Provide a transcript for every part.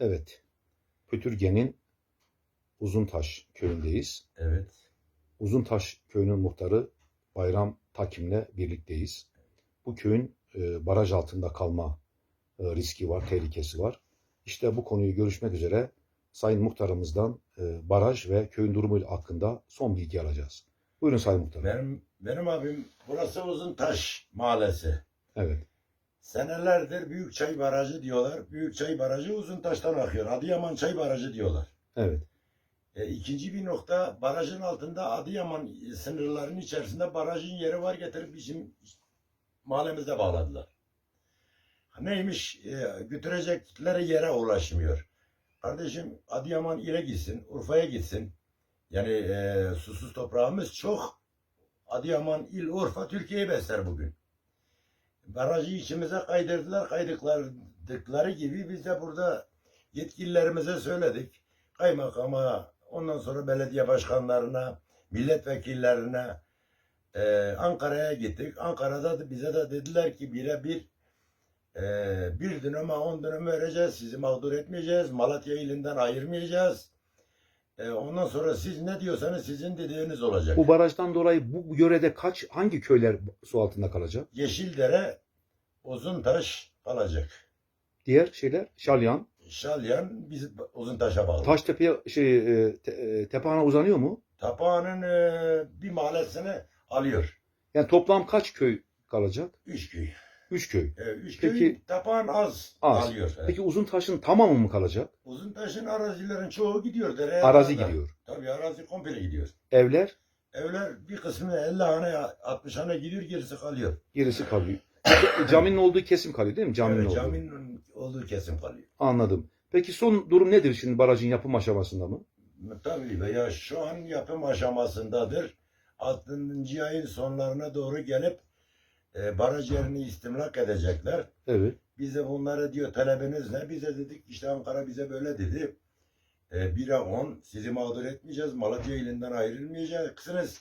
Evet. Pütürge'nin Uzuntaş köyündeyiz. Evet. Uzuntaş köyünün muhtarı Bayram Takim'le birlikteyiz. Bu köyün e, baraj altında kalma e, riski var, tehlikesi var. İşte bu konuyu görüşmek üzere Sayın Muhtarımızdan e, baraj ve köyün durumu hakkında son bilgi alacağız. Buyurun Sayın Muhtarım. Benim benim abim burası Uzuntaş Mahallesi. Evet. Senelerdir Büyükçay Barajı diyorlar. Büyükçay Barajı Uzuntaş'tan akıyor. Adıyaman Çay Barajı diyorlar. Evet. E, ikinci bir nokta barajın altında Adıyaman sınırlarının içerisinde barajın yeri var getirip bizim mahallemizde bağladılar. Neymiş? E, götürecekleri yere ulaşmıyor. Kardeşim Adıyaman ile gitsin, Urfa'ya gitsin. Yani e, susuz toprağımız çok. Adıyaman, il, Urfa Türkiye'yi besler bugün. Barajı içimize kaydırdılar. Kaydıkları gibi biz de burada yetkililerimize söyledik. Kaymakama, ondan sonra belediye başkanlarına, milletvekillerine, e, Ankara'ya gittik. Ankara'da da bize de dediler ki birebir e, bir döneme on dönem vereceğiz. Sizi mağdur etmeyeceğiz. Malatya ilinden ayırmayacağız. E, ondan sonra siz ne diyorsanız sizin dediğiniz olacak. Bu barajdan dolayı bu yörede kaç hangi köyler su altında kalacak? Yeşildere, Uzuntaş kalacak. Diğer şeyler Şalyan, Şalyan biz Uzuntaş'a bağlı. Taştepe şey e, te, e, uzanıyor mu? Tapağanın e, bir mahallesini alıyor. Yani toplam kaç köy kalacak? Üç köy. Üç köy. E, üç Peki- köy tapağan az, Az. alıyor. Evet. Peki Uzuntaş'ın tamamı mı kalacak? Uzuntaş'ın arazilerin çoğu gidiyor. Dereye Arazi kadar. gidiyor. Tabii arazi komple gidiyor. Evler Evler bir kısmı 50 hane 60 hane gidiyor gerisi kalıyor. gerisi kalıyor. Peki, caminin olduğu kesim kalıyor değil mi? Caminin evet, olduğu. caminin olduğu kesim kalıyor. Anladım. Peki son durum nedir şimdi barajın yapım aşamasında mı? Tabii veya şu an yapım aşamasındadır. 6. ayın sonlarına doğru gelip e, baraj yerini istimlak edecekler. Evet. Bize bunlara diyor talebiniz ne? Bize dedik işte Ankara bize böyle dedi. E, 1'e 10 sizi mağdur etmeyeceğiz. Malatya ilinden ayrılmayacaksınız.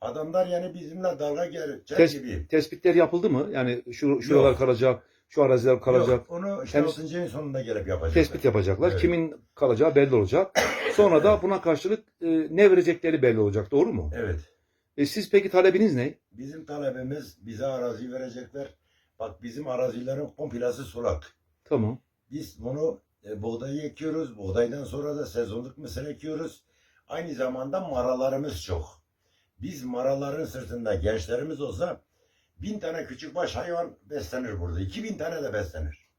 Adamlar yani bizimle dalga geçecek Tes- gibi. Tespitler yapıldı mı? Yani şu şuralar Yok. kalacak, şu araziler kalacak. Yok, onu işte Henüz- 6. ayın sonunda gelip yapacaklar. Tespit yapacaklar. Evet. Kimin kalacağı belli olacak. Sonra da buna karşılık e, ne verecekleri belli olacak. Doğru mu? Evet. E, siz peki talebiniz ne? Bizim talebimiz bize arazi verecekler. Bak bizim arazilerin komplası sulak. Tamam. Biz bunu e, buğday ekiyoruz. Buğdaydan sonra da sezonluk mısır ekiyoruz. Aynı zamanda maralarımız çok. Biz maraların sırtında gençlerimiz olsa bin tane küçük baş hayvan beslenir burada. İki bin tane de beslenir.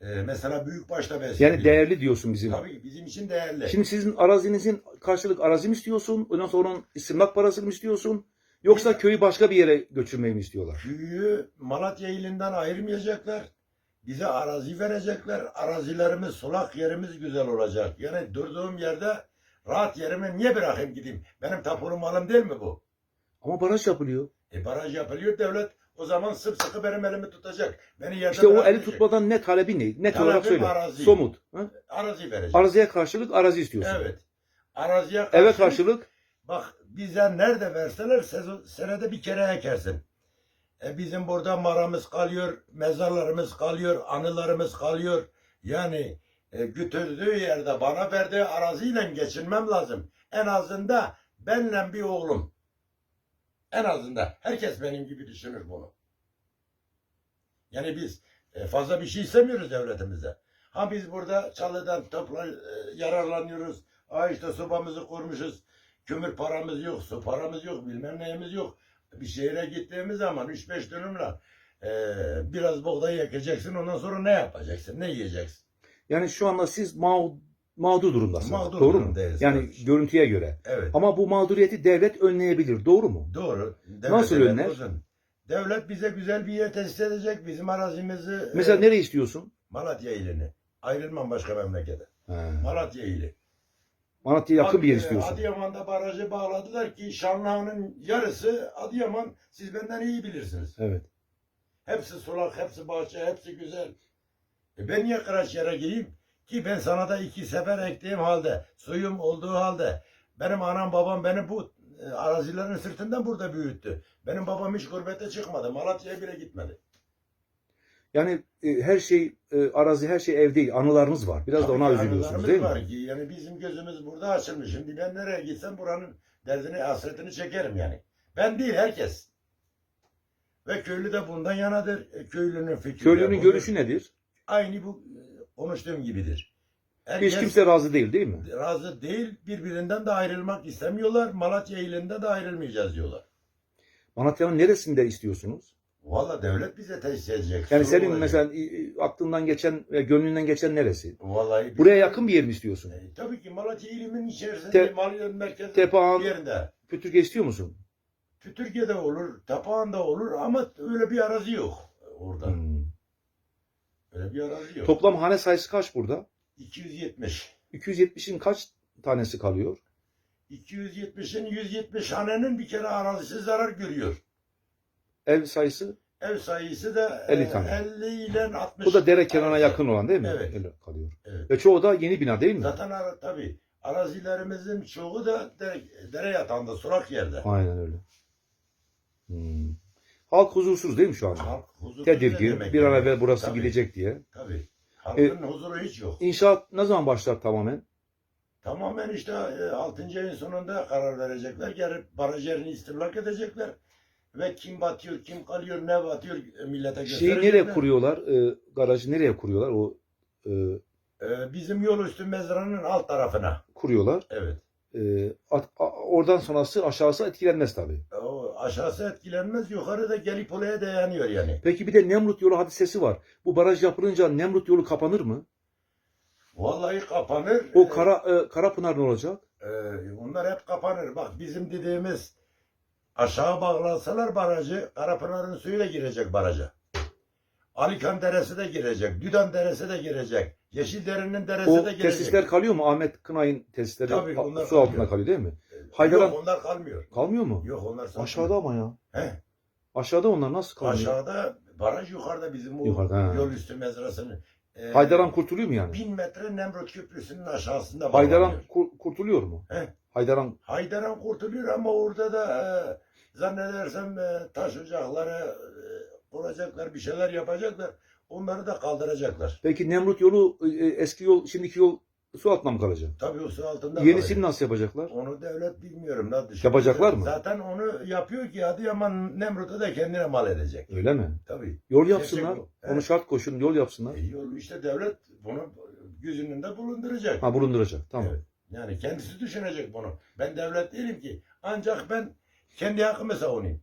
E, mesela büyük baş da beslenir. Yani değerli diyorsun bizim. Tabii bizim için değerli. Şimdi sizin arazinizin karşılık arazi mi istiyorsun? Ondan sonra onun istimlak parasını mı istiyorsun? Yoksa köyü başka bir yere götürmeyi mi istiyorlar? Köyü Malatya ilinden ayırmayacaklar. Bize arazi verecekler. Arazilerimiz, sulak yerimiz güzel olacak. Yani durduğum yerde rahat yerimi niye bırakayım gideyim? Benim tapulu malım değil mi bu? Ama baraj yapılıyor. E baraj yapılıyor devlet. O zaman sımsıkı benim elimi tutacak. Beni yerde İşte o eli bırakmayacak. tutmadan ne talebi ne? Net Talebim olarak söyle. arazi. Somut. Ha? Arazi verecek. Araziye karşılık arazi istiyorsun. Evet. Araziye karşı, Eve karşılık Bak bize nerede verseler sezon, senede bir kere ekersin. E bizim burada maramız kalıyor, mezarlarımız kalıyor, anılarımız kalıyor. Yani e, götürdüğü yerde bana verdiği araziyle geçinmem lazım. En azında benle bir oğlum. En azında. Herkes benim gibi düşünür bunu. Yani biz e, fazla bir şey istemiyoruz devletimize. Ha biz burada çalıdan topla, e, yararlanıyoruz. Ha işte sobamızı kurmuşuz. Kömür paramız yok, su paramız yok, bilmem neyimiz yok. Bir şehre gittiğimiz zaman 3-5 dönümle e, biraz buğday ekeceksin. Ondan sonra ne yapacaksın? Ne yiyeceksin? yani şu anda siz mağ, mağdur durumdasınız. Mağdur doğru mu? Yani kardeşim. görüntüye göre. Evet. Ama bu mağduriyeti devlet önleyebilir. Doğru mu? Doğru. Devlet, Nasıl devlet önler? olsun. Devlet bize güzel bir yer tesis edecek. Bizim arazimizi Mesela e, nereye istiyorsun? Malatya ilini. Ayrılmam başka memlekete. He. Malatya ili. Malatya'ya yakın bir yer istiyorsun. Adıyaman'da barajı bağladılar ki Şanlıurfa'nın yarısı Adıyaman siz benden iyi bilirsiniz. Evet. Hepsi sulak, hepsi bahçe, hepsi güzel. E ben niye kıraç yere gireyim? Ki ben sana da iki sefer ektiğim halde, suyum olduğu halde, benim anam babam beni bu e, arazilerin sırtından burada büyüttü. Benim babam hiç gurbete çıkmadı. Malatya'ya bile gitmedi. Yani e, her şey e, arazi, her şey ev değil. Anılarınız var. Biraz da Tabii ona ki üzülüyorsunuz değil mi? var Ki, yani bizim gözümüz burada açılmış. Şimdi ben nereye gitsem buranın derdini, hasretini çekerim yani. Ben değil herkes. Ve köylü de bundan yanadır. E, Köylünün fikri Köylünün görüşü nedir? Aynı bu konuştuğum gibidir. Herkes Hiç kimse razı değil değil mi? razı değil. Birbirinden de ayrılmak istemiyorlar. Malatya ilinde de ayrılmayacağız diyorlar. Malatya'nın neresinde istiyorsunuz? Valla devlet bize tesis edecek. Yani Soru senin olacak. mesela e, aklından geçen, gönlünden geçen neresi? Vallahi biz- Buraya yakın bir yer mi istiyorsun? E, tabii ki Malatya ilimin içerisinde Te- Malatya merkezi Tepeağan, bir yerinde. Pütürge istiyor musun? Türkiye'de olur, Tapağan'da olur ama öyle bir arazi yok orada. Hmm. Öyle bir arazi yok. Toplam hane sayısı kaç burada? 270. 270'in kaç tanesi kalıyor? 270'in 170 hanenin bir kere arazisi zarar görüyor. Ev sayısı? Ev sayısı da 50 e, tane. 50 ile 60. Bu da dere kenarına arası. yakın olan değil mi? Evet. Öyle kalıyor. Evet. Ve çoğu da yeni bina değil mi? Zaten ara, tabii arazilerimizin çoğu da dere, dere yatağında, sulak yerde. Aynen öyle. Hmm. Halk huzursuz değil mi şu anda? Halk huzurlu Tedirgin. demek Bir an yani. evvel burası Tabii, gidecek diye. Tabii. Halkın huzuru hiç yok. İnşaat ne zaman başlar tamamen? Tamamen işte 6. ayın sonunda karar verecekler. Gelip baraj yerini istimlak edecekler. Ve kim batıyor, kim kalıyor, ne batıyor e, millete Şeyi gösterecekler. nereye kuruyorlar? Ee, garajı nereye kuruyorlar? O e, Ee, bizim yol üstü mezranın alt tarafına. kuruyorlar. Evet. Ee, at- a- oradan sonrası aşağısı etkilenmez tabii. O aşağısı etkilenmez, yukarıda Gelipola'ya dayanıyor yani. Peki bir de Nemrut yolu hadisesi var. Bu baraj yapılınca Nemrut yolu kapanır mı? Vallahi kapanır. O kara e, Karapınar ne olacak? Ee, onlar hep kapanır. Bak bizim dediğimiz aşağı bağlansalar barajı, Karapınar'ın suyu da girecek baraja. Alikan Deresi de girecek, Düden Deresi de girecek, Yeşildere'nin deresi O de girecek. tesisler kalıyor mu? Ahmet Kınay'ın tesisleri Tabii, su altında kalıyor. kalıyor değil mi? Yok Haydaran onlar kalmıyor. kalmıyor mu? Yok onlar satmıyor. Aşağıda ama ya. He, Aşağıda onlar nasıl kalıyor? aşağıda baraj yukarıda bizim o Yukarıda, yol üstü mezrasının. Ee, Haydaran kurtuluyor mu yani? Bin metre Nemrut Köprüsü'nün aşağısında Haydaran kur- kurtuluyor mu? He. Haydaran Haydaran kurtuluyor ama orada da e, zannedersem e, taş ocakları e, kuracaklar, bir şeyler yapacaklar. Onları da kaldıracaklar. Peki Nemrut yolu e, eski yol şimdiki yol su altında mı kalacak? Tabii o su altında Yenisini kalacak. nasıl yapacaklar? Onu devlet bilmiyorum. Ne düşünüyor. Yapacaklar mı? Zaten onu yapıyor ki Adıyaman Nemrut'u da kendine mal edecek. Öyle mi? Tabii. Yol Gerçek yapsınlar. bu. Onu Evet. şart koşun yol yapsınlar. E, yol işte devlet bunu göz önünde bulunduracak. Ha bulunduracak. Tamam. Evet. Yani kendisi düşünecek bunu. Ben devlet değilim ki. Ancak ben kendi hakkımı savunayım.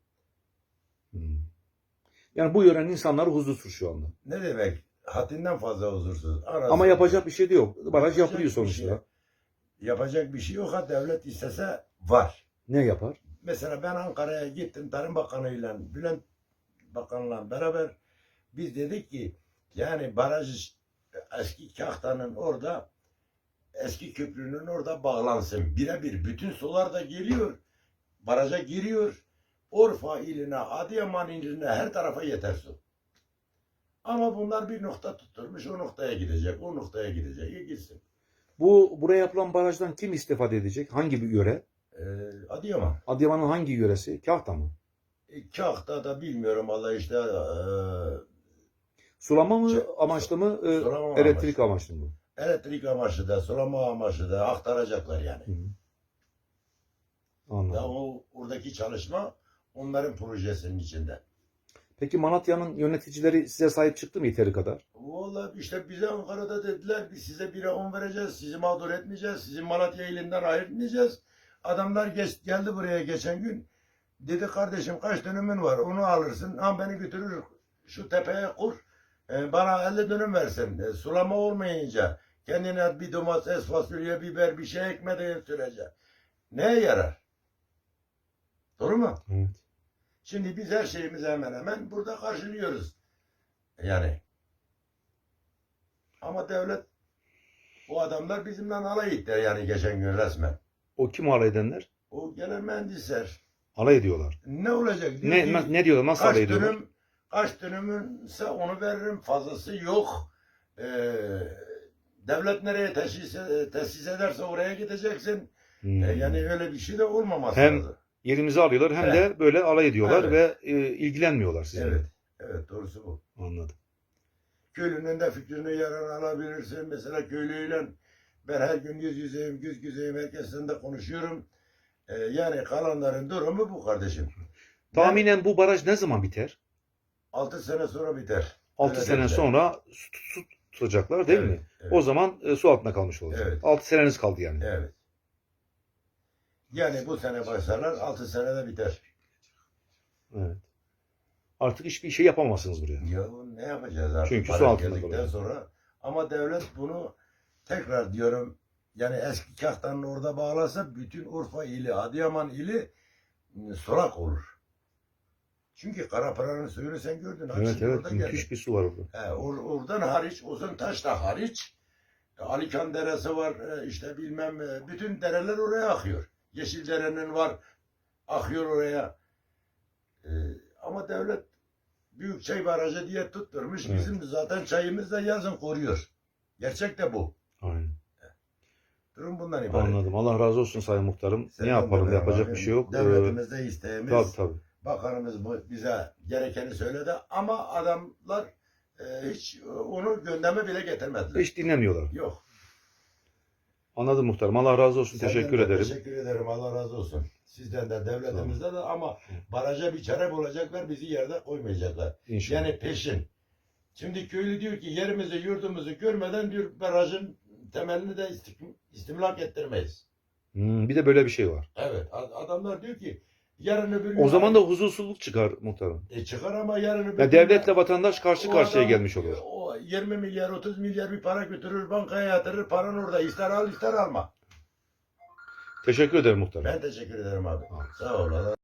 Yani bu yörenin insanları huzursuz şu anda. Ne demek? Haddinden fazla huzursuz. Arası- Ama yapacak bir şey de yok. Baraj Yapacak yapılıyor bir sonuçta. şey yok. Yapacak bir şey yok. Ha devlet istese var. Ne yapar? Mesela ben Ankara'ya gittim Tarım Bakanı'yla, Bülent Bakan'la beraber biz dedik ki yani baraj eski Kahta'nın orada eski köprünün orada bağlansın. Birebir bütün sular da geliyor. Baraja giriyor. Urfa iline, Adıyaman iline her tarafa yeter su. Ama bunlar bir nokta tutturmuş. O noktaya gidecek. O noktaya gidecek. E gitsin. Bu buraya yapılan barajdan kim istifade edecek? Hangi bir yöre? Ee, Adıyaman. Adıyaman'ın hangi yöresi? Kahta mı? E, Kahta da bilmiyorum valla işte eee Sulama mı amaçlı mı? e, sulama elektrik amaçlı mı? elektrik amaçlı da sulama amaçlı da aktaracaklar yani. Hı. Ya Anladım. o oradaki çalışma onların projesinin içinde. Peki Malatya'nın yöneticileri size sahip çıktı mı yeteri kadar? Vallahi işte bize Ankara'da dediler biz size bire on vereceğiz, sizi mağdur etmeyeceğiz, sizi Malatya ilinden ayırtmayacağız. Adamlar geç, geldi buraya geçen gün. Dedi kardeşim kaç dönümün var onu alırsın. Ha beni götürür şu tepeye kur. E, bana 50 dönüm versin. E, sulama olmayınca kendine bir domates, fasulye, biber bir şey ekmediğin sürece. Neye yarar? Doğru mu? Evet. Şimdi biz her şeyimizi hemen hemen burada karşılıyoruz. Yani. Ama devlet bu adamlar bizimle alay ettiler yani geçen gün resmen. O kim alay edenler? O gelen mühendisler. Alay ediyorlar. Ne olacak? Diyor Ne, ki, ne, diyorlar? Nasıl alay ediyorlar? dönüm kaç dönümünse onu veririm fazlası yok. Ee, devlet nereye tesis, tesis ederse oraya gideceksin. Hmm. Ee, yani öyle bir şey de olmaması Hem- lazım. Yerimizi alıyorlar hem Evet. de böyle alay ediyorlar Evet. ve e, ilgilenmiyorlar sizinle. Evet. Evet doğrusu bu. Anladım. köylünün de fikrini yarın alabilirsin. Mesela köylüyle ben her gün yüz yüzeyim, yüz yüzeyim herkesten de konuşuyorum. Ee, yani kalanların durumu bu kardeşim. Tahminen bu baraj ne zaman biter? 6 sene sonra biter. 6 Öyle sene dediler. sonra su, su tutacaklar değil Evet, mi? evet. O zaman e, su altında kalmış olacak. Evet. 6 seneniz kaldı yani. Evet. Yani bu sene başlarlar, 6 senede biter. Evet. Artık hiçbir şey yapamazsınız buraya. Ya ne yapacağız artık? Çünkü su para altında geldikten kalıyor. sonra. Ama devlet bunu tekrar diyorum yani eski kahtanın orada bağlasa bütün Urfa ili, Adıyaman ili ıı, olur. Çünkü Karapara'nın suyunu sen gördün. Evet Akşin evet orada müthiş geldi. bir su var orada. He, or- oradan hariç, Uzuntaş da hariç. e, Alikan Deresi var, e, işte bilmem, e, bütün dereler oraya akıyor. Yeşildere'nin var, akıyor oraya. E, ama devlet Büyükçay Barajı diye tutturmuş. Evet. Bizim zaten çayımız da yazın koruyor. Gerçek de bu. Aynen. Durum bundan ibaret. Anladım. Allah razı olsun Sayın Muhtarım. Sen ne yapalım? Yapacak abi, bir şey yok. Ee, Devletimizde isteğimiz, tabii tabii. bakanımız bize gerekeni söyledi ama adamlar e, hiç onu gündeme bile getirmediler. Hiç dinlemiyorlar. Yok. Anladım muhtarım. Allah razı olsun. Senden Teşekkür de ederim. Teşekkür ederim. Allah razı olsun. Sizden de devletimizde de ama baraja bir çare bulacaklar. Bizi yerde koymayacaklar. İnşallah. Yani peşin. Şimdi köylü diyor ki yerimizi yurdumuzu görmeden diyor barajın temelini de istimlak ettirmeyiz. Hmm, bir de böyle bir şey var. Evet. ad- Adamlar diyor ki yarın öbür gün O zaman da huzursuzluk çıkar muhtarım. e, çıkar ama yarın öbür Ya gün- devletle vatandaş karşı O karşıya adam, gelmiş olur. O 20 milyar 30 milyar bir para götürür bankaya yatırır paran orada ister al ister alma. Teşekkür ederim muhtarım. Ben teşekkür ederim abi. Sağ ol. Allah